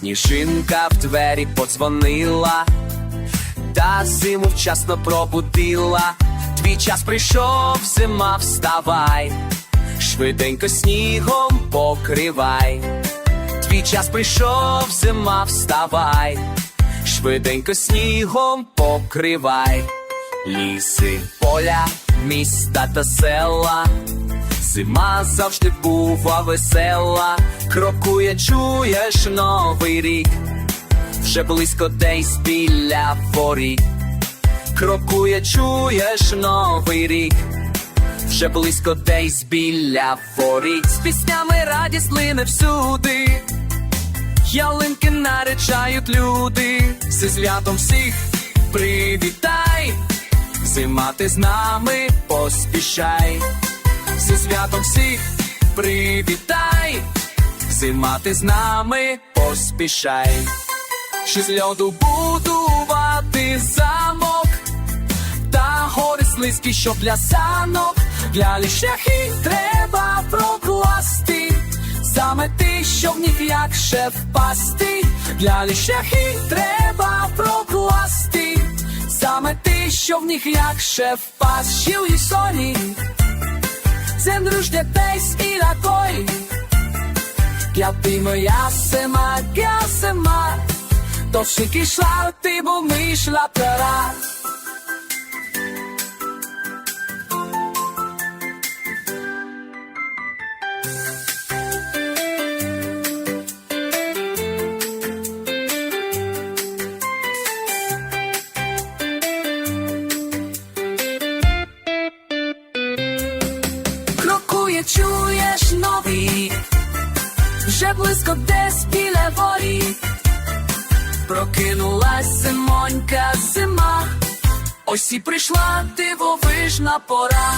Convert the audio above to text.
Сніжинка в двері подзвонила, та зиму вчасно пробудила. Твій час прийшов, зима вставай, швиденько снігом покривай. Твій час прийшов, зима вставай, швиденько снігом покривай. Ліси, поля, міста та села. Зима завжди бува весела, крокує, чуєш новий рік, вже близько десь біля воріт. Крокує, чуєш новий рік, вже близько десь біля воріт. З піснями радість лине всюди, ялинки наречають люди, зі святом всіх привітай, зима ти з нами поспішай, зі святом всіх привітай, зимати з нами поспішай. Ще з льоду будувати замок, та гори слизькі, щоб для санок, для шляхи треба прокласти, саме ти, щоб ніяк ще впасти, для шляхи треба прокласти, саме ти, щоб в них впасть, ще і історії, землю жде десь і такой, я ти моя сема, я сема, то всики шла, ти бо мишла. Крокує, чуєш новий, вже близько десь біля ворі, Прокинулась зимонька зима, ось і прийшла дивовижна пора.